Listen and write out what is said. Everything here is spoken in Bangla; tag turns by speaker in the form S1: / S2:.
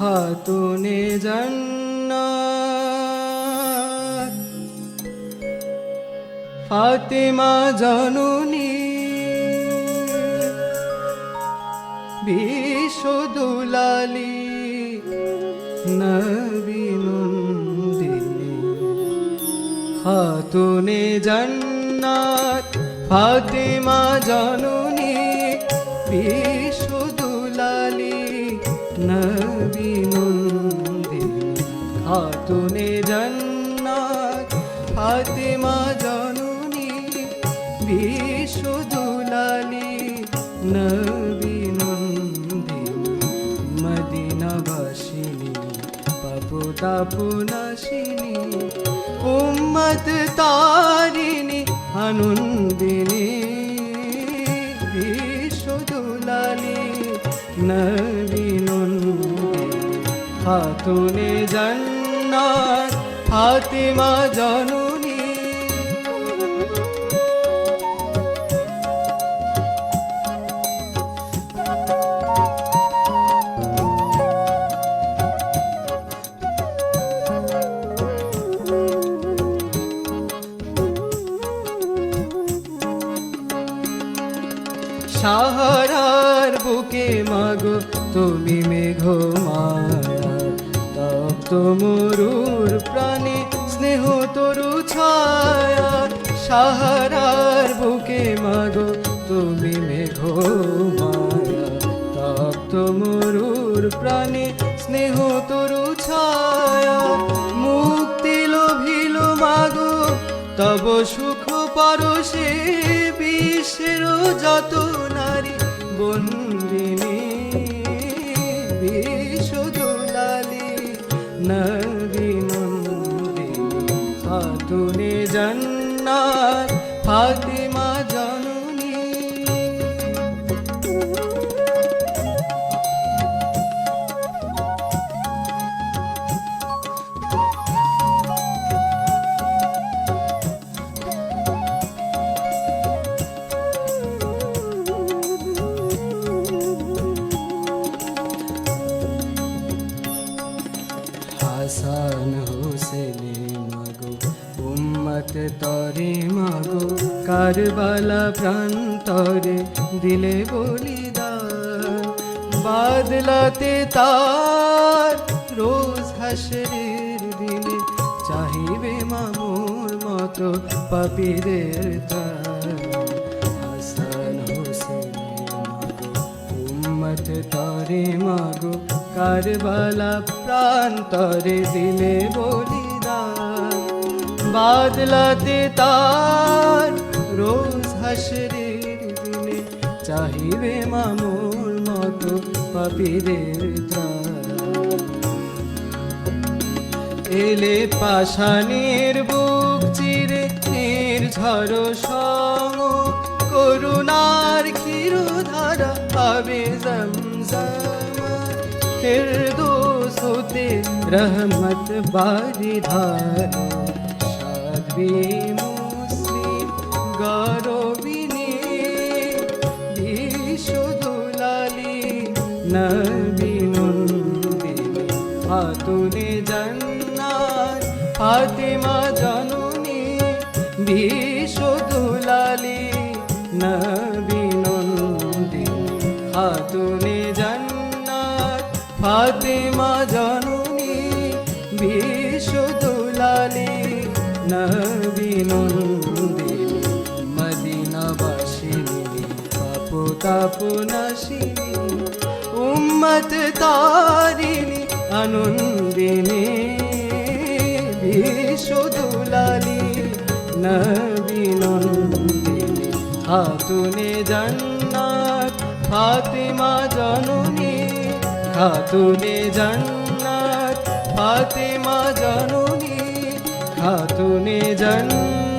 S1: খাতুনে জান্নাত। ফাতেমা জননী বিশ্বদুলালি নবী নন্দিনী। খাতুনে জান্নাত ফাতেমা জননী বিশ্বদুলালি নবী নন্দিনী খাতুনে জান্নাত, ফাতেমা জননী বিশ্বদুলালি নবী নন্দিনী মদিনাবাসিনী, পাপু তাপু নাশিনী, উম্মত তারিণী, আনন্দিনী বিশ্বদুলালি নবী নন্দিনী খাতুনে জান্নাত ফাতিমা জননী। সাহারার বুকে মাগো তুমি মেঘ তপ্ত মরুর প্রাণে স্নেহ তরু ছায়া, সাহারার বুকে মাগো তুমি মেঘ মায়া। তপ্ত মরুর প্রাণে স্নেহ তরু ছায়া, মুক্তি লোভিল মাগো। তব সুখ পরশে বিশ্বের যত নারী, বন্দিনী নবী নন্দিনী ফাতুনে জন্নাত ফাতিমা জননী তরে মাগো, কারবালা প্রান্তরে দিলে বলিদান। বাদলাতে তার রোজ হাসরের দিনে চাহিবে মামুর মতো পাপীদের তার উম্মত তরে মাগো, কারবালা প্রান্তরে দিলে বলিদান বাদলাতে তার, রোজ হাসরের দিনে চাহিবে মামুর মতো পাপীদের এলে পাশানের বুক চিরে নির্ঝর সম করুণার ক্ষীরধারা পাবে জমজমা ফেরদৌস হতে রহমত বারি ধার সাধবি মুসলিম, গৌরবিনী বিশ্বদুলালি নবী নন্দিনী ফাতুনে জান্নাত, ফাতিমা জননী বিশ্বদুলালি নবী নন্দিনী ফাতুনে জান্নাত, ফাতিমা নন্দিনী মদিনাবাসিনী পাপ তাপ নাশিনী উম্মত তারিণী আনন্দিনী বিশ্বদুলালি নবী নন্দিনী, খাতুনে জান্নাত, ফাতিমা জননী, খাতুনে জান্নাত, ফাতিমা জননী খাতুনে জান্নাত